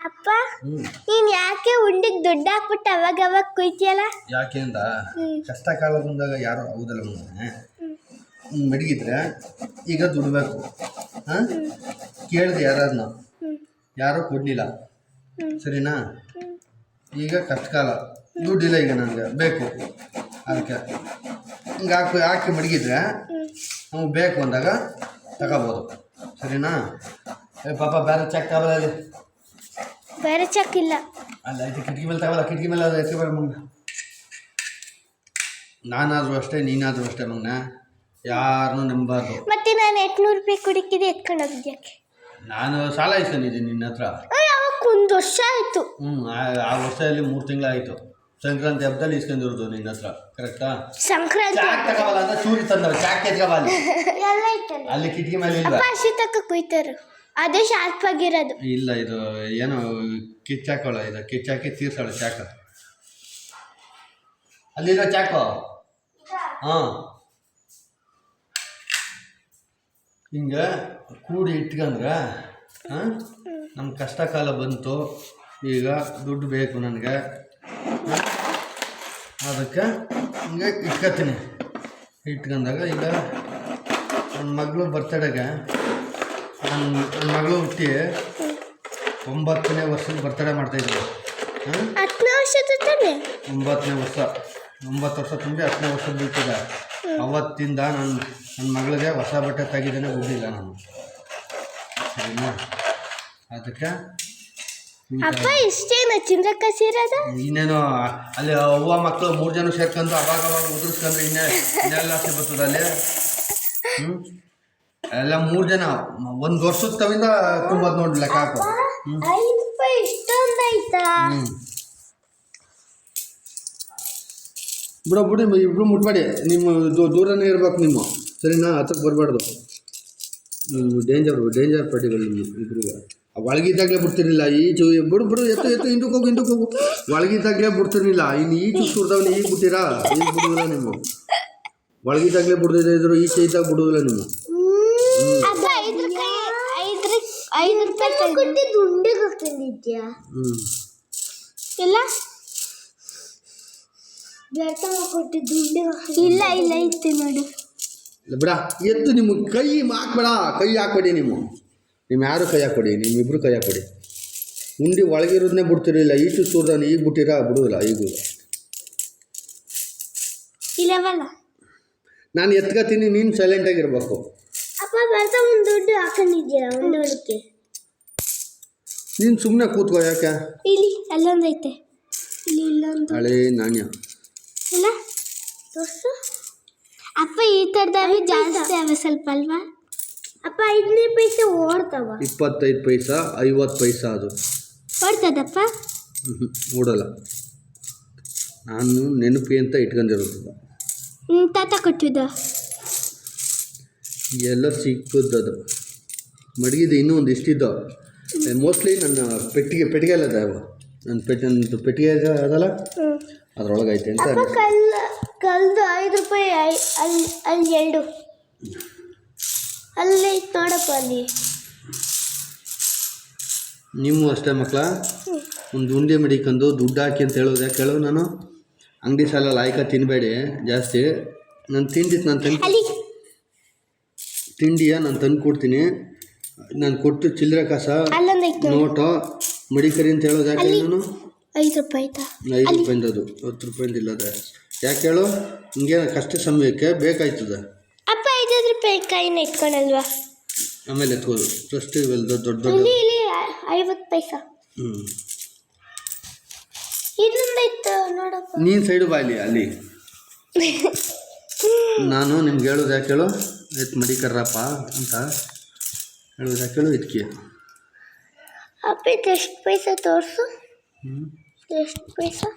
ಅಪ್ಪ ನೀನ್ ಯಾಕೆ ಉಂಡಿಗ್ ದುಡ್ಡು ಹಾಕ್ಬಿಟ್ಟು ಅವಾಗ ಅವಾಗ ಕುಯ್ತಿಯಲ್ಲ? ಯಾಕೆಂದ ಅಂತ? ಕಷ್ಟ ಕಾಲ ಬಂದಾಗ ಯಾರು ಹೌದಲ್ಲ ಮಗನೇ. ಮಡಗಿದ್ರೆ ಈಗ ದುಡ್ಬೇಕು. ಹಾಂ? ಕೇಳಿದೆ ಯಾರನ್ನ ಯಾರು ಕೊಡ್ಲಿಲ್ಲ. ಸರಿನಾ? ಈಗ ಕಷ್ಟ ಕಾಲ ದುಡ್ಡಿಲ್ಲ ಈಗ ನನಗೆ. ಬೇಕು. ಅದಕ್ಕೆ. ಹಿಂಗೆ ಹಾಕಿ ಹಾಕಿ ಮಡಗಿದ್ರೆ ನಮಗೆ ಬೇಕು ಅಂದಾಗ ತಗೋಬೋದು. ಸರಿನಾ? ಏ ಪಾಪ ಬೇರೆ ಚೆಕ್ ಅಲ್ಲಿ ಬೇರೆ ಚೆಕ್ ಇಲ್ಲ. ಅಲ್ಲ ಇದು ಕಿಟಕಿ ಮೇಲೆ ತಗೋಲ್ಲ ಕಿಟಕಿ ಮೇಲೆ ಅದು ಎತ್ತಿ ಬೇಡ ಮಗನ. ನಾನಾದರೂ ಅಷ್ಟೇ ನೀನಾದರೂ ಅಷ್ಟೇ ಮಗ್ನ. ಯಾರನ್ನೂ ನಂಬಾರ್ದು. ಮತ್ತೆ ನಾನು ಎಂಟ್ನೂರು ರೂಪಾಯಿ ಕುಡಿಕಿದೆ ಎತ್ಕೊಂಡು ಹೋಗಿದ್ಯಾಕೆ ನಾನು ಸಾಲ ಇಸ್ಕೊಂಡಿದ್ದೀನಿ ನಿನ್ನ ಹತ್ರ. ಅವಾಗ ಒಂದು ವರ್ಷ ಆಯಿತು. ಹ್ಞೂ ಆ- ವರ್ಷದಲ್ಲಿ ಮೂರು ತಿಂಗಳಾಯಿತು. ಸಂಕ್ರಾಂತಿ ಹಬ್ಬದಲ್ಲಿ ಇಸ್ಕೊಂಡಿರೋದು ನಿನ್ನ ಹತ್ರ ಕರೆಕ್ಟಾ ಸಂಕ್ರಾಂತಿ ಚಾಕ್ ತಗೋಬಲ್ಲ ಅಂತ ಚೂರಿ ತಂದವ ಚಾಕ್ ಎತ್ಕೋಬಲ್ಲ ಎಲ್ಲ ಐತಲ್ಲ ಅಲ್ಲಿ ಕಿಟಕಿ ಮೇಲೆ ಅಪ್ಪ ಶೀತಕ್ಕೆ ಹಸಿ ತಕ್ಕ ಕುಯ್ತಾರು. ಅದೇ ಶಾರ್ಪ್ ಆಗಿರೋದು ಇಲ್ಲ ಇದು ಏನೋ ಕಿಚ್ಚಾಕೋಳ ಇದು ಕಿಚ್ಚಾಕಿ ತೀರ್ಸಾಳ ಚಾಕ. ಅಲ್ಲಿರೋ ಚಾಕು? ಹಾಂ. ಹಿಂಗೆ ಕೂಡಿ ಇಟ್ಕಂದ್ರೆ ಹಾಂ ನಮ್ಮ ಕಷ್ಟ ಕಾಲ ಬಂತು, ಈಗ ದುಡ್ಡು ಬೇಕು ನನಗೆ. ಅದಕ್ಕೆ ಹಿಂಗೆ ಇಟ್ಕೊತೀನಿ ಇಟ್ಕೊಂಡಾಗ ಈಗ ನನ್ನ ಮಗಳು ಬರ್ತಡೆಗೆ ನನ್ನ ನನ್ನ ಮಗಳು ಹುಟ್ಟಿ ಒಂಬತ್ತನೇ ವರ್ಷದ ಬರ್ತಡೇ ಮಾಡ್ತಾ ಇದ್ದೀವಿ ಹತ್ತನೇ ವರ್ಷದ ತಾನೆ ಒಂಬತ್ತನೇ ವರ್ಷ. ಒಂಬತ್ತು ವರ್ಷ ತುಂಬಿ ಹತ್ತನೇ ವರ್ಷ ಬೀಳ್ತಿದೆ. ಅವತ್ತಿಂದ ನನ್ನ ನನ್ನ ಮಗಳಿಗೆ ಹೊಸ ಬಟ್ಟೆ ತೆಗಿದೇನೆ ಹೋಗಿಲ್ಲ ನಾನು. ಸರಿನಾ? ಅದಕ್ಕೆ ಅಪ್ಪ ಇಷ್ಟೇನ ಚಿಂದ್ರಕ್ಕ ಸೀರದ? ಇನ್ನೇನು ಅಲ್ಲಿ ಅವ್ವ ಮಕ್ಕಳು ಮೂರು ಜನ ಸೇರ್ಕೊಂಡು ಅವಾಗ ಅವಾಗ ಇನ್ನೇ ಇನ್ನೆಲ್ಲ ಆಸೆ ಬರ್ತದೆ ಅಲ್ಲಿ. ಹ್ಞೂ ಎಲ್ಲ ಮೂರು ಜನ. ಒಂದು ವರ್ಷದ ತವಿಂದ ತುಂಬೋದು ನೋಡಿ ಲೆಕ್ಕ ಹಾಕು ಐದು ರೂಪಾಯಿ ಇಷ್ಟೊಂದು ಆಯ್ತಾ ಹ್ಞೂ ಬಿಡೋ ಬಿಡಿ ಇಬ್ರು ಮುಟ್ಬೇಡಿ. ನಿಮ್ಮ ದೂರನೇ ಇರ್ಬೇಕು ನಿಮ್ಮ. ಸರಿನಾ? ಹತ್ರಕ್ಕೆ ಬರಬಾರ್ದು. ಡೇಂಜರ್ ಡೇಂಜರ್ ಪಡಿಗಳು ನಿಮ್ಮ ಇಬ್ರಿಗೆ. ಒಳಗಿದ್ದಾಗಲೇ ಬಿಡ್ತಿರ್ಲಿಲ್ಲ ಈಚು ಬಿಡು ಬಿಡು ಎತ್ತು ಎತ್ತು ಹಿಂದಕ್ಕೆ ಹೋಗು ಹಿಂದಕ್ಕೆ ಹೋಗು. ಒಳಗಿದ್ದಾಗಲೇ ಬಿಡ್ತಿರ್ಲಿಲ್ಲ ಇನ್ನು ಈಚು ಸುರಿದವನು ಈಗ ಬಿಟ್ಟಿರಾ? ಈಗ ಬಿಡುವುದಿಲ್ಲ ನಿಮ್ಮ. ಒಳಗಿದ್ದಾಗಲೇ ಬಿಡ್ದಿದ್ರೆ ಇದ್ರು ಈಚೆ ಇದ್ದಾಗ ಬಿಡುವುದಿಲ್ಲ ನೀವು ಅಪ್ಪ ಐದು ರೂಪಾಯಿ ಐದು ಐದು ರೂಪಾಯಿ ಕೊಟ್ಟು ದುಂಡಿಗೆ ಹಾಕೊಂಡಿದ್ಯಾ? ಹ್ಞೂ ಇಲ್ಲ. ವ್ಯರ್ಥ ಕೊಟ್ಟು ದುಂಡಿಗೆ ಇಲ್ಲ ಇಲ್ಲ ಇತ್ತು ನೋಡು. ಇಲ್ಲ ಬಿಡ. ಎತ್ತು ನಿಮ್ಮ ಕೈ ಹಾಕ್ಬೇಡ. ಕೈ ಹಾಕ್ಬೇಡಿ ನೀವು. ನೀವು ಯಾರು ಕೈ ಹಾಕ್ಬೇಡಿ? ನಿಮ್ಮಿಬ್ರು ಕೈ ಹಾಕ್ಬೇಡಿ. ಉಂಡಿ ಒಳಗಿರೋದನ್ನೇ ಬಿಡ್ತಿರಲಿಲ್ಲ. ಈಚು ಸೂರ್ದಾನ ಈಗ ಬಿಟ್ಟಿರ? ಬಿಡುದಿಲ್ಲ ಈಗ ಇಲ್ಲವಲ್ಲ ನಾನು ಎತ್ಕೋತೀನಿ ನೀನು ಸೈಲೆಂಟಾಗಿರ್ಬೇಕು ಅಪ್ಪ ಬರ್ತಾ ಒಂದು ದುಡ್ಡು ಹಾಕೊಂಡಿದ್ಯಾ ಒಂದು ಹೊಡಿಕೆ. ನೀನು ಸುಮ್ಮನೆ ಕೂತ್ಕೋ ಯಾಕೆ? ಇಲ್ಲಿ ಅಲ್ಲೊಂದು ಐತೆ ಇಲ್ಲಿ ಇಲ್ಲೊಂದು. ಹಳೇ ನಾಣ್ಯ. ಇಲ್ಲ ತೋರ್ಸು. ಅಪ್ಪ ಈ ಥರದವೆ ಜಾಸ್ತಿ ಅವೆ ಸ್ವಲ್ಪ ಅಲ್ವಾ? ಅಪ್ಪ ಐದನೇ ಪೈಸೆ ಓಡ್ತಾವ. ಇಪ್ಪತ್ತೈದು ಪೈಸಾ ಐವತ್ತು ಪೈಸಾ ಅದು. ಓಡ್ತದಪ್ಪ? ಹ್ಞೂ ಓಡಲ್ಲ. ನಾನು ನೆನಪಿ ಅಂತ ಇಟ್ಕೊಂಡಿರೋದು. ತಾತ ಕೊಟ್ಟಿದ್ದ ಎಲ್ಲ ಸಿಕ್ಕದ್ದು ಮಡಗಿದ್ದು ಇನ್ನೂ ಒಂದು ಇಷ್ಟಿದ್ದು. ಮೋಸ್ಟ್ಲಿ ನನ್ನ ಪೆಟ್ಟಿಗೆ ಪೆಟ್ಟಿಗೆ ಅಲ್ಲ ಅದಾವ. ನನ್ನ ಪೆಟ್ಟಿ ನನ್ನ ಪೆಟ್ಟಿಗೆ ಅದಲ್ಲ? ಅದ್ರೊಳಗೆ ಐತೆ ಅಂತ ಅಪ್ಪ ಕಲ್ ಕಲ್ದು ಐದು ರೂಪಾಯಿ ಅಲ್ಲಿ ಅಲ್ಲಿ ಎರಡು. ಅಲ್ಲಿ ನೋಡಪ್ಪ ಅಲ್ಲಿ. ನೀವು ಅಷ್ಟೇ ಮಕ್ಕಳ ಒಂದು ಉಂಡೆ ಮಡಿಕೊಂಡು ದುಡ್ಡು ಹಾಕಿ ಅಂತ ಹೇಳೋದು? ಯಾಕೆ ಹೇಳೋ ನಾನು? ಅಂಗಡಿ ಸಾಲ ಲಾಯ್ಕ ತಿನ್ನಬೇಡಿ ಜಾಸ್ತಿ. ನಾನು ತಿಂದಿತ್ತು ನಾನು ತಂದು ತಿಂಡಿಯ ನಾನು ತಂದು ಕೊಡ್ತೀನಿ. ನಾನು ಕೊಟ್ಟು ಚಿಲ್ಲರೆ ಕಸ ನೋಟು ಮಡಿಕರಿ ಅಂತ ಹೇಳೋದು ಯಾಕೆ. ನಾನು ಐದು ರೂಪಾಯಿ ಐದು ರೂಪಾಯಿಂದ ಅದು ಹತ್ತು ರೂಪಾಯಿಂದ ಇಲ್ಲದೆ ಯಾಕೆ ಹೇಳು? ಹಿಂಗೆ ಕಷ್ಟ ಸಮಯಕ್ಕೆ ಬೇಕಾಯ್ತದ. ಅಪ್ಪ ಐದು ರೂಪಾಯಿ ಕಾಯಿನ ಇಟ್ಕೊಳಲ್ವಾ ಆಮೇಲೆ ಎತ್ಕೋದು ಫಸ್ಟ್ ಇವೆಲ್ಲ ದೊಡ್ಡ ದೊಡ್ಡ ಐವತ್ತು ಪೈಸಾ. ಹ್ಞೂ ನೀನು ಸೈಡು ಬಾಯ್ಲಿ ಅಲ್ಲಿ. ನಾನು ನಿಮ್ಗೆ ಹೇಳೋದು ಯಾಕೆ ಹೇಳು ಎತ್ ಮಡಿಕರ್ರಪ್ಪ ಅಂತ ಹೇಳೋದು ಯಾಕೆ ಕೇಳು ಇದಕ್ಕೆ ಅಪ್ಪ ಎಷ್ಟು ಪೈಸೆ ತೋರಿಸು? ಎಷ್ಟು ಪೈಸಾ?